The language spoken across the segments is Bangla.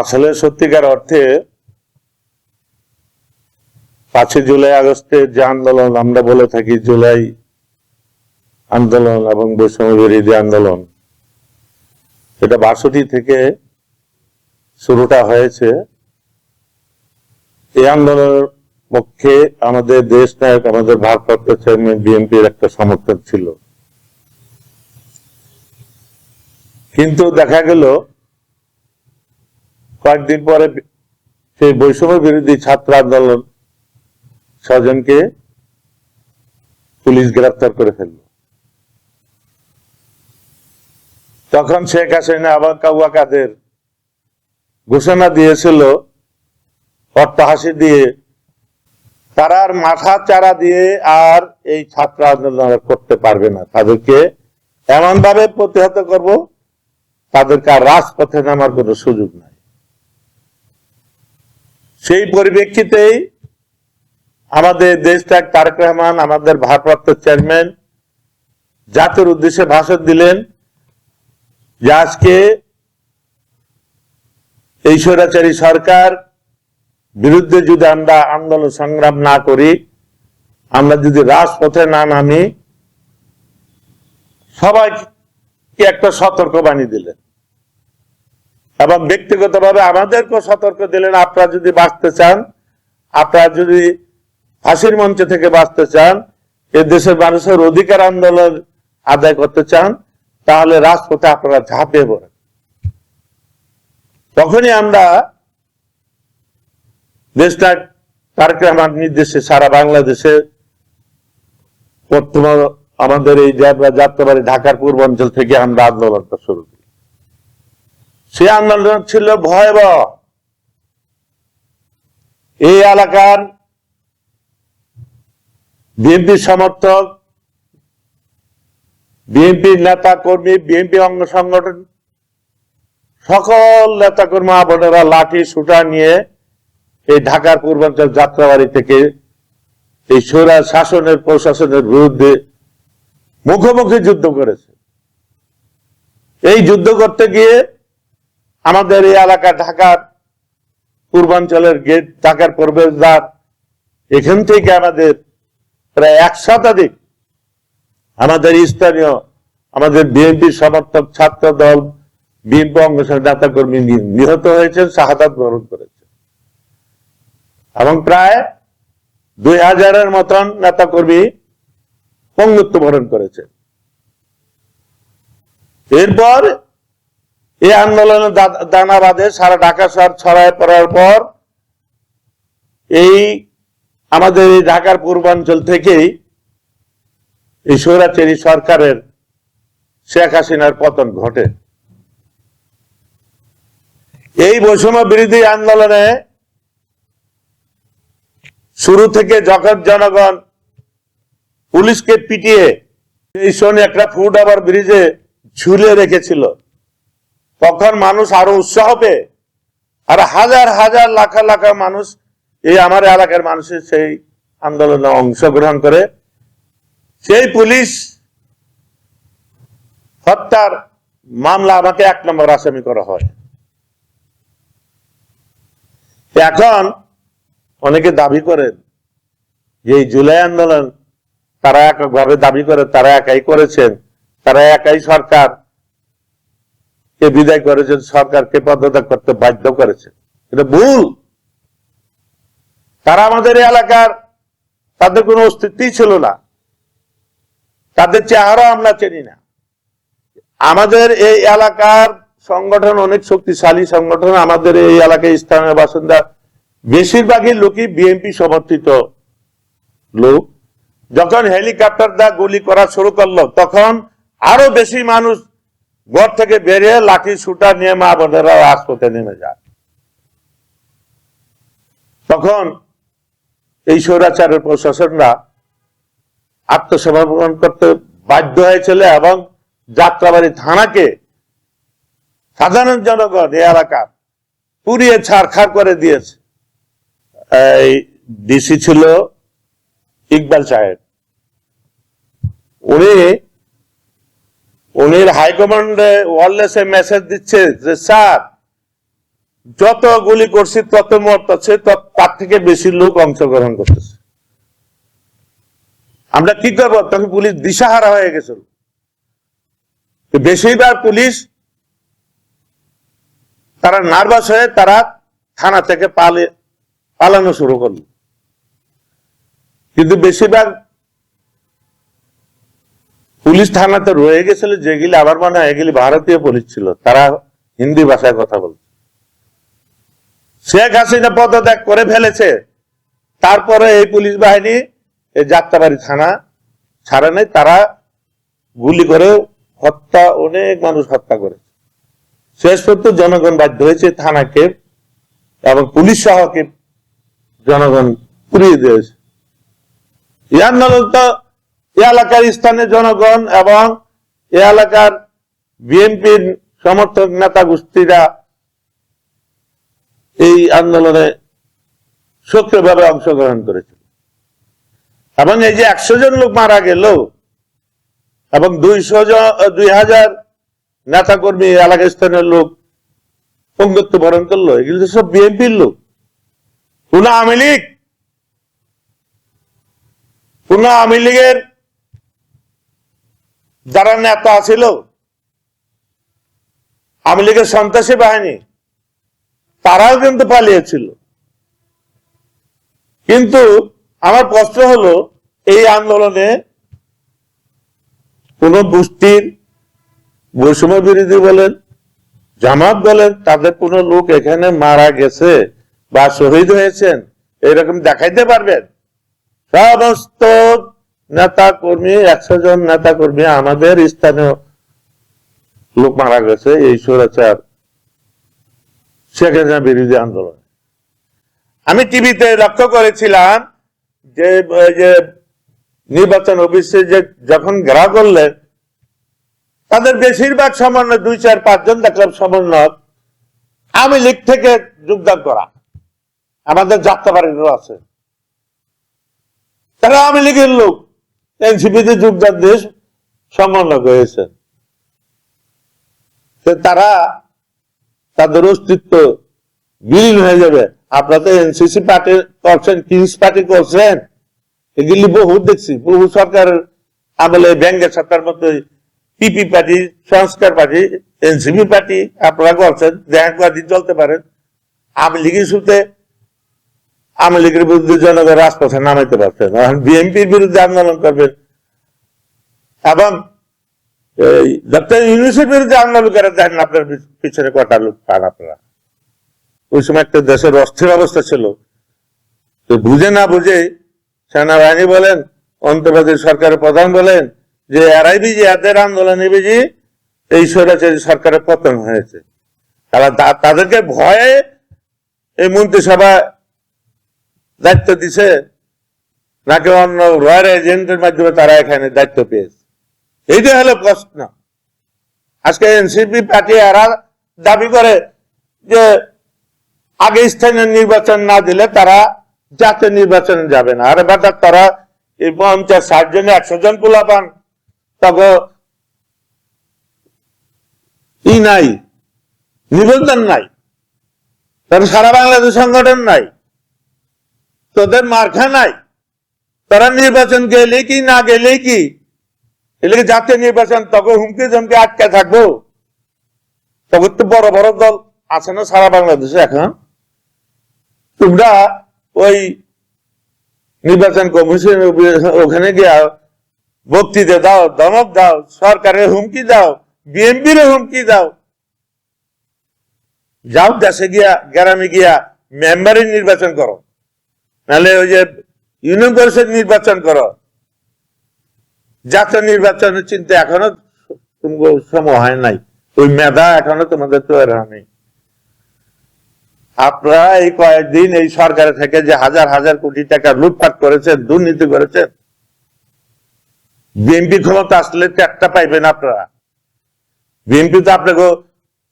আসলে সত্যিকার অর্থে পাঁচই জুলাই আগস্টের যে আন্দোলন, আমরা বলে থাকি জুলাই আন্দোলন এবং বৈষম্য আন্দোলন, এটা বাষট্টি থেকে শুরুটা হয়েছে। এই আন্দোলনের পক্ষে আমাদের দেশ নায়ক, আমাদের ভারপ্রাপ্ত চেয়ারম্যান, বিএনপির একটা সমর্থন ছিল। কিন্তু দেখা গেল কয়েকদিন পরে সেই বৈষম্য বিরোধী ছাত্র আন্দোলন ছজনকে পুলিশ গ্রেফতার করে ফেলল। তখন শেখ হাসিনা আবার কাউয়া কাদের ঘোষণা দিয়েছিল, অট্টহাসি দিয়ে, তারা আর মাথা চারা দিয়ে আর এই ছাত্র আন্দোলন করতে পারবে না। তাদেরকে এমন ভাবে প্রতিহত করব, তাদেরকে আর রাজপথে নামার কোনো সুযোগ নাই। সেই পরিপ্রেক্ষিতেই আমাদের দেশটা তারেক রহমান, আমাদের ভারপ্রাপ্ত চেয়ারম্যান জাতির উদ্দেশ্যে ভাষণ দিলেন যে আজকে এই স্বৈরাচারী সরকার বিরুদ্ধে যদি আমরা আন্দোলন সংগ্রাম না করি, আমরা যদি রাজপথে না নামি, সবাইকে একটা সতর্ক বাণী দিলেন। এবং ব্যক্তিগতভাবে আমাদেরকেও সতর্ক দিলেন, আপনারা যদি বাঁচতে চান, আপনারা যদি ফাঁসির মঞ্চ থেকে বাঁচতে চান, এ দেশের মানুষের অধিকার আন্দোলন আদায় করতে চান, তাহলে রাজপথে আপনারা ঝাঁপিয়ে পড়েন। তখনই আমরা দেশটা তারেক রহমান নির্দেশে সারা বাংলাদেশে বর্তমান আমাদের এই যাত্রাবাড়ি ঢাকার পূর্বাঞ্চল থেকে আমরা আন্দোলনটা শুরু করি। সে আন্দোলন ছিল ভয়াবহ। এই এলাকার বিএনপি সমর্থক বিএনপির নেতা কর্মী বিএনপি অঙ্গ সংগঠন, সকল নেতা কর্মী বোনেরা লাঠি সুটা নিয়ে এই ঢাকার পূর্বাঞ্চল যাত্রাবাড়ি থেকে এই সৌরা শাসনের, প্রশাসনের বিরুদ্ধে মুখোমুখি যুদ্ধ করেছে। এই যুদ্ধ করতে গিয়ে আমাদের এই এলাকা ঢাকার পূর্বাঞ্চলের গেট, ঢাকার প্রবেশদ্বার, এখান থেকে আমাদের প্রায় এক শতাধিক আমাদের স্থানীয় আমাদের বিএনপির সমর্থক ছাত্র দল বিএনপি অঙ্গ নেতা কর্মী নিহত হয়েছেন, শাহাদাত বরণ করেছেন। এবং প্রায় দুই হাজারের মতন নেতা কর্মী পঙ্গুত্ব বরণ করেছেন। এরপর এই আন্দোলনের দানা বাঁধে সারা ঢাকা শহর ছড়ায় পড়ার পর এই আমাদের এই ঢাকার পূর্বাঞ্চল থেকেই এই স্বৈরাচারী সরকারের শেখ হাসিনার পতন ঘটে। এই বৈষম্য বিরোধী আন্দোলনে শুরু থেকে যখন জনগণ পুলিশকে পিটিয়ে এই শনি একটা ফুট আবার ব্রিজে ঝুলে রেখেছিল তখন মানুষ আরও উৎসাহ পেয়ে। আর হাজার হাজার, লাখা লাখা মানুষ এই আমার এলাকার মানুষের সেই আন্দোলনে অংশগ্রহণ করে। সেই পুলিশ হত্যার মামলা আমাকে এক নম্বর আসামি করা হয়। এখন অনেকে দাবি করেন যে জুলাই আন্দোলন তারা এককভাবে দাবি করে, তারা একাই করেছেন, তারা একাই সরকার। কে বিদায় করেছেন সরকারকে পদত্যাগ করতে বাধ্য করেছেন এটা ভুল। তারা আমাদের এলাকার, তাদের কোনো অস্তিত্বই ছিল না। তাদের চেহারা আমরা চিনি না। আমাদের এই এলাকার সংগঠন অনেক শক্তিশালী সংগঠন। আমাদের এই এলাকায় স্থানীয় বাসিন্দা, বেশিরভাগই লোকই বিএনপি সমর্থিত লোক। যখন হেলিকপ্টার দা গুলি করা শুরু করল, তখন আরও বেশি মানুষ ঘর থেকে বেরিয়ে লাঠি সুটা নিয়ে মা বোনেরা রাজপথে নেমে যায়। তখন এই স্বৈরাচারের প্রশাসনরা আত্মসমর্পণ করতে বাধ্য হয়েছিল এবং যাত্রাবাড়ি থানাকে সাধারণ জনগণ এই এলাকার পুড়িয়ে ছাড়খাড় করে দিয়েছে। এই ডিসি ছিল ইকবাল সাহেব। উনি উনি হাইকমান্ডে ওয়ারলেসে মেসেজ দিচ্ছে যে, স্যার, যত গুলি করছি, তত মরতেছে তার থেকে বেশি লোক অংশগ্রহণ করতেছে। আমরা কি করব? তখন পুলিশ দিশাহারা হয়ে গেছিল। বেশিরভাগ পুলিশ, তারা নার্ভাস হয়ে তারা থানা থেকে পালে পালানো শুরু করল। কিন্তু বেশিরভাগ পুলিশ থানাতে রয়ে গেছিল যেগুলি আবার মনে হয় এগুলি ভারতীয় পুলিশ ছিল, তারা হিন্দি ভাষায় কথা বলছে। শেখ হাসিনা পদত্যাগ করে ফেলেছে। তারপরে এই পুলিশ বাহিনী, এই যাত্রাবাড়ি থানা ছাড়ে নাই, তারা গুলি করে হত্যা, অনেক মানুষ হত্যা করেছে। শেষ পর্যন্ত জনগণ বাধ্য হয়েছে থানাকে এবং পুলিশ সহকে জনগণ পুড়িয়ে দিয়েছে। ইয়ার আন্দোলন তো এলাকার স্থানীয় জনগণ এবং এ এলাকার বিএনপির সমর্থক নেতা গোষ্ঠীরা এই আন্দোলনে সক্রিয়ভাবে অংশগ্রহণ করেছিল। এবং এই যে একশো জন লোক মারা গেল এবং দুইশো জন, দুই হাজার নেতা কর্মী এলাকা স্থানীয় লোক পঙ্গত্ব বরণ করল। এগুলো তো সব বিএনপির লোক। কোন আওয়ামী লীগ। কোন আওয়ামী লীগের যারা নেতা ছিল, আওয়ামী লীগের সন্ত্রাসী বাহিনী, তারাও কিন্তু পালিয়েছিল। কিন্তু আমার প্রশ্ন হলো, এই আন্দোলনে কোন গোষ্ঠীর বৈষম্য বিরোধী বলেন, জামাত বলেন, তাদের কোন লোক এখানে মারা গেছে বা শহীদ হয়েছেন, এরকম দেখাইতে পারবেন? সমস্ত নেতা কর্মী একশো জন নেতা কর্মী আমাদের স্থানীয় লোক মারা গেছে, এই স্বৈরাচার শেখ বিরোধী আন্দোলন। আমি টিভিতে লক্ষ্য করেছিলাম যে নির্বাচন অফিসে যে যখন ঘেরা করলেন তাদের বেশিরভাগ সমন্বয় দুই, চার পাঁচজন দেখলাম সমন্বয় আমি লীগ থেকে যোগদান করা। আমাদের যাত্রা যাত্রাবাড়িরও আছে। তারা আওয়ামী লীগের লোক। এনসিপিতে যোগদান দিয়ে সমন্বয় হয়েছেন তারা তাদের অস্তিত্ব বিলীন হয়ে যাবে। আপনারা তো এনসিসি পার্টি করছেন, কিংস পার্টি করছেন, এগুলি বহু দেখছি। বহু সরকার আমলে ব্যাংকের সরকার মতো পিপি পার্টি, সংস্কার পার্টি, এনসিপি পার্টি আপনারা করছেন, দেখা কদিন চলতে পারেন আওয়ামী লীগের সুতে আওয়ামী লীগের বিরুদ্ধে জনগণ রাজপথে নামাইতে এখন বিএনপির বিরুদ্ধে আন্দোলন করবেন এবং ইউনুসের বিরুদ্ধে আন্দোলন করে দেখেন আপনার পিছনে কটা লোক, পান আপনারা। ওই সময় একটা দেশের অস্থির অবস্থা ছিল। তো বুঝে না বুঝে সেনাবাহিনী বলেন অন্তর্বর্তী সরকারের প্রধান বলেন যে, এরাই বিজি, এদের আন্দোলনে বিজি। এই স্বৈরাচারী সরকারের পতন হয়েছে। তারা তাদেরকে ভয়ে এই মন্ত্রিসভা দায়িত্ব দিছে, নাকি অন্য রয়্যাল এজেন্টের মাধ্যমে তারা এখানে দায়িত্ব পেয়েছে? এইটা হলো প্রশ্ন। আজকে এনসিপি পার্টি এরা দাবি করে যে আগে স্থানীয় নির্বাচন না দিলে তারা জাতীয় নির্বাচনে যাবে না। আরে বেটা তারা এই পঞ্চাশ, ষাট জন, একশো জন পোলা পান তখন ই নাই, নিবন্ধন নাই। তারা সারা বাংলাদেশ সংগঠন নাই। তোদের মার্খা নাই? তারা নির্বাচন গেলে কি, না গেলে কি? এলে জাতীয় নির্বাচন তখন হুমকি জমকে আটকে থাকব। তখন তো বড় বড় দল আছে না সারা বাংলাদেশে এখন। তোমরা ওই নির্বাচন কমিশন ওখানে গিয়া বক্তৃতা দাও দমক দাও, সরকারের হুমকি দাও বিএনপির হুমকি দাও। যাও দেশে গিয়া, গ্রামে গিয়া মেম্বারের নির্বাচন করো। নাহলে ওই যে ইউনিয়ন পরিষদ নির্বাচন করো। জাতীয় নির্বাচনের চিন্তা এখনও সময় হয় নাই। ওই মেধা এখনও তোমাদের তৈরি হয়নি। আপনারা এই কয়েকদিন এই সরকারের থেকে যে হাজার হাজার কোটি টাকা লুটপাট করেছেন, দুর্নীতি করেছেন বিএনপি ক্ষমতা আসলে ট্যাগটা পাইবেন আপনারা। বিএনপি তো আপনাকে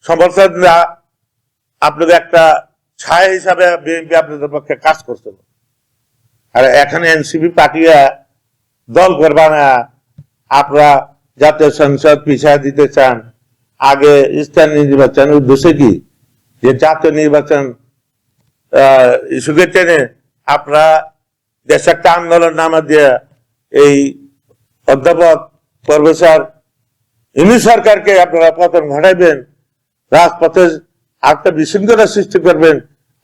সমর্থন আপনাকে একটা ছায়া হিসাবে বিএনপি আপনাদের পক্ষে কাজ করছিল। আর এখানে এনসিপি পার্টিরা দল করবা না আপনারা জাতীয় সংসদ পিছিয়ে দিতে চান। আগে স্থানীয় নির্বাচন উদ্দেশ্যে কি? যে জাতীয় নির্বাচন ইস্যুকে টেনে আপনারা দেশ একটা আন্দোলন নামা দিয়ে এই অধ্যাপক প্রফেসর ইনি সরকারকে আপনারা পতন ঘটাইবেন, রাজপথে একটা বিশৃঙ্খলা সৃষ্টি করবেন।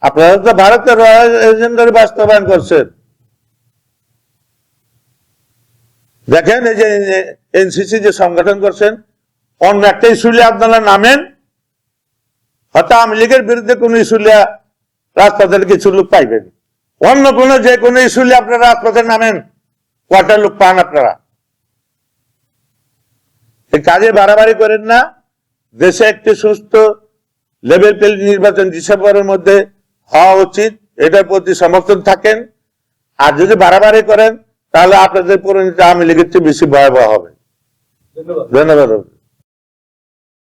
আপনারা তো ভারতের এজেন্ডার বাস্তবায়ন করছেন। দেখেন এই যে এনসিসি যে সংগঠন করছেন, অন্য একটা ইস্যুলে আপনারা নামেন। হয়তো আওয়ামী লীগের বিরুদ্ধে কোন ইস্যুলে রাজপথের কিছু লোক পাইবেন। অন্য কোন যে কোনো ইস্যুলে আপনারা রাজপথে নামেন কটা লোক পান আপনারা? কাজে বাড়াবাড়ি করেন না। দেশে একটি সুস্থ লেভেল প্লে নির্বাচন ডিসেম্বরের মধ্যে হওয়া উচিত, এটার প্রতি সমর্থন থাকেন। আর যদি বাড়াবাড়ি করেন তাহলে আপনাদের পরিণতি আমি লিখেছি চেয়ে বেশি ভয়াবহ হবে। ধন্যবাদ। ধন্যবাদ।